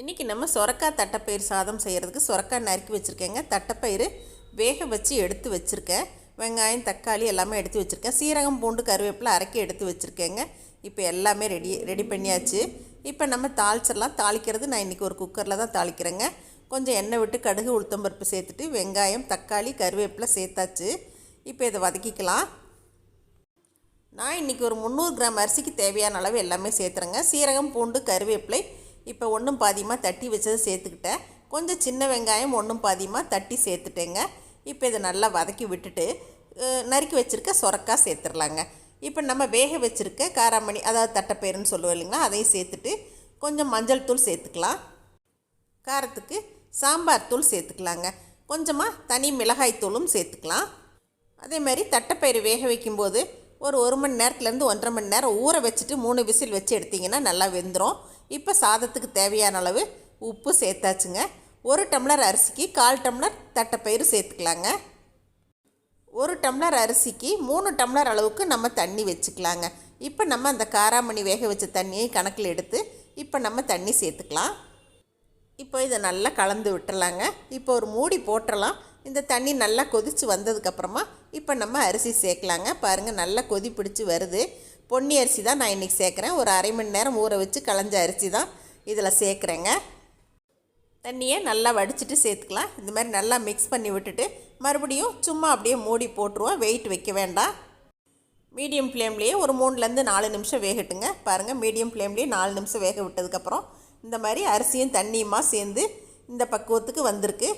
இன்றைக்கி நம்ம சொரக்காய் தட்டைப்பயிர் சாதம் செய்கிறதுக்கு சொரக்காய் நறுக்கி வச்சுருக்கேங்க. தட்டைப்பயிறு வேக வச்சு எடுத்து வச்சுருக்கேன். வெங்காயம் தக்காளி எல்லாமே எடுத்து வச்சுருக்கேன். சீரகம் பூண்டு கருவேப்பிலை அரைக்கி எடுத்து வச்சுருக்கேங்க. இப்போ எல்லாமே ரெடி ரெடி பண்ணியாச்சு. இப்போ நம்ம தாளிச்சிடலாம். தாளிக்கிறது நான் இன்றைக்கி ஒரு குக்கரில் தான் தாளிக்கிறேங்க. கொஞ்சம் எண்ணெய் விட்டு கடுகு உளுத்தம்பருப்பு சேர்த்துட்டு வெங்காயம் தக்காளி கருவேப்பிலை சேர்த்தாச்சு. இப்போ இதை வதக்கிக்கலாம். நான் இன்றைக்கி ஒரு முந்நூறு கிராம் அரிசிக்கு தேவையான அளவு எல்லாமே சேர்த்துறேங்க. சீரகம் பூண்டு கருவேப்பிலை இப்போ ஒன்றும் பாதியமாக தட்டி வச்சதை சேர்த்துக்கிட்டேன். கொஞ்சம் சின்ன வெங்காயம் ஒன்றும் பாதியமாக தட்டி சேர்த்துட்டேங்க. இப்போ இதை நல்லா வதக்கி விட்டுட்டு நறுக்கி வச்சுருக்க சொரக்காய் சேர்த்துடலாங்க. இப்போ நம்ம வேக வச்சுருக்க காராமணி அதாவது தட்டைப்பயிறுன்னு சொல்லுவோம் இல்லைங்களா அதையும் சேர்த்துட்டு கொஞ்சம் மஞ்சள் தூள் சேர்த்துக்கலாம். காரத்துக்கு சாம்பார் தூள் சேர்த்துக்கலாங்க. கொஞ்சமாக தனி மிளகாய் தூளும் சேர்த்துக்கலாம். அதே மாதிரி தட்டைப்பயிறு வேக வைக்கும்போது ஒரு ஒரு மணி நேரத்துலேருந்து ஒன்றரை மணி நேரம் ஊற வச்சுட்டு மூணு விசில் வச்சு எடுத்திங்கன்னா நல்லா வெந்துடும் இப்போ சாதத்துக்கு தேவையான அளவு உப்பு சேர்த்தாச்சுங்க. ஒரு டம்ளர் அரிசிக்கு கால் டம்ளர் தட்டைப்பயிறு சேர்த்துக்கலாங்க. ஒரு டம்ளர் அரிசிக்கு மூணு டம்ளர் அளவுக்கு நம்ம தண்ணி வச்சுக்கலாங்க. இப்போ நம்ம அந்த காராமணி வேக வச்ச தண்ணியை கணக்கில் எடுத்து இப்போ நம்ம தண்ணி சேர்த்துக்கலாம். இப்போ இதை நல்லா கலந்து விட்டுறலாங்க. இப்போ ஒரு மூடி போட்டுறலாம். இந்த தண்ணி நல்லா கொதித்து வந்ததுக்கப்புறமா இப்போ நம்ம அரிசி சேர்க்கலாங்க. பாருங்கள் நல்லா கொதி பிடிச்சி வருது. பொன்னி அரிசி தான் நான் இன்றைக்கி சேர்க்குறேன். ஒரு அரை மணி நேரம் ஊற வச்சு களைஞ்ச அரிசி தான் இதில் சேர்க்குறேங்க. தண்ணியை நல்லா வடிச்சிட்டு சேர்த்துக்கலாம். இந்த மாதிரி நல்லா மிக்ஸ் பண்ணி விட்டுட்டு மறுபடியும் சும்மா அப்படியே மூடி போட்டுருவோம் வெயிட் வைக்க வேண்டாம். மீடியம் ஃப்ளேம்லேயே ஒரு மூணுலேருந்து நாலு நிமிஷம் வேகட்டுங்க. பாருங்கள் மீடியம் ஃப்ளேம்லேயே நாலு நிமிஷம் வேக விட்டதுக்கப்புறம் இந்த மாதிரி அரிசியும் தண்ணியுமா சேர்ந்து இந்த பக்குவத்துக்கு வந்திருக்கு.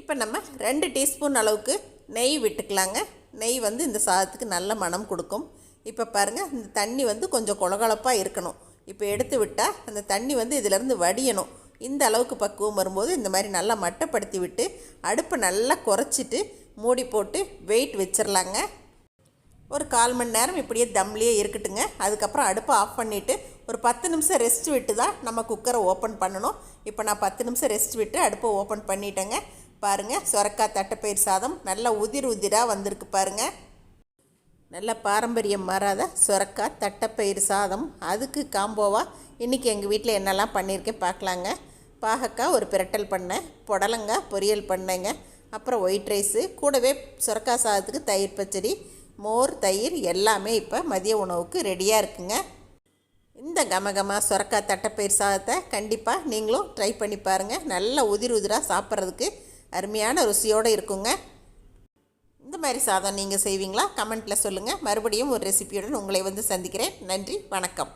இப்போ நம்ம ரெண்டு டீஸ்பூன் அளவுக்கு நெய் விட்டுக்கலாங்க. நெய் வந்து இந்த சாதத்துக்கு நல்ல மனம் கொடுக்கும். இப்போ பாருங்கள் இந்த தண்ணி வந்து கொஞ்சம் கொழகொழப்பாக இருக்கணும். இப்போ எடுத்து விட்டால் அந்த தண்ணி வந்து இதிலேருந்து வடியணும். இந்த அளவுக்கு பக்குவம் வரும்போது இந்த மாதிரி நல்லா மட்டப்படுத்தி விட்டு அடுப்பை நல்லா குறைச்சிட்டு மூடி போட்டு வெயிட் வச்சிடலாங்க ஒரு கால் மணி நேரம் இப்படியே தம்லேயே இருக்கட்டுங்க. அதுக்கப்புறம் அடுப்பை ஆஃப் பண்ணிவிட்டு ஒரு பத்து நிமிஷம் ரெஸ்ட் விட்டு தான் நம்ம குக்கரை ஓப்பன் பண்ணணும். இப்போ நான் பத்து நிமிஷம் ரெஸ்ட் விட்டு அடுப்பை ஓப்பன் பண்ணிட்டேங்க. பாருங்கள் சுரக்காய் தட்டைப்பயிர் சாதம் நல்லா உதிர் உதிராக வந்திருக்கு பாருங்கள் நல்ல பாரம்பரியம் மாறாத சொரக்காய் தட்டைப்பயிறு சாதம் அதுக்கு காம்போவாக இன்றைக்கி எங்கள் வீட்டில் என்னெல்லாம் பண்ணியிருக்கேன் பார்க்கலாங்க பாகக்காய் ஒரு பிரட்டல் பண்ணேன் புடலங்காய் பொரியல் பண்ணேங்க அப்புறம் ஒயிட் ரைஸு கூடவே சுரக்காய் சாதத்துக்கு தயிர் பச்சடி மோர் தயிர் எல்லாமே இப்போ மதிய உணவுக்கு ரெடியாக இருக்குங்க. இந்த கமகமா சுரக்காய் தட்டைப்பயிர் சாதத்தை கண்டிப்பாக நீங்களும் ட்ரை பண்ணி பாருங்கள் நல்ல உதிர் உதிராக சாப்பிட்றதுக்கு அருமையான ருசியோடு இருக்குங்க. மாதிரி சாதம் நீங்கள் செய்வீங்களா? கமெண்ட்டில் சொல்லுங்கள் மறுபடியும் ஒரு ரெசிபியுடன் உங்களை வந்து சந்திக்கிறேன். நன்றி. வணக்கம்.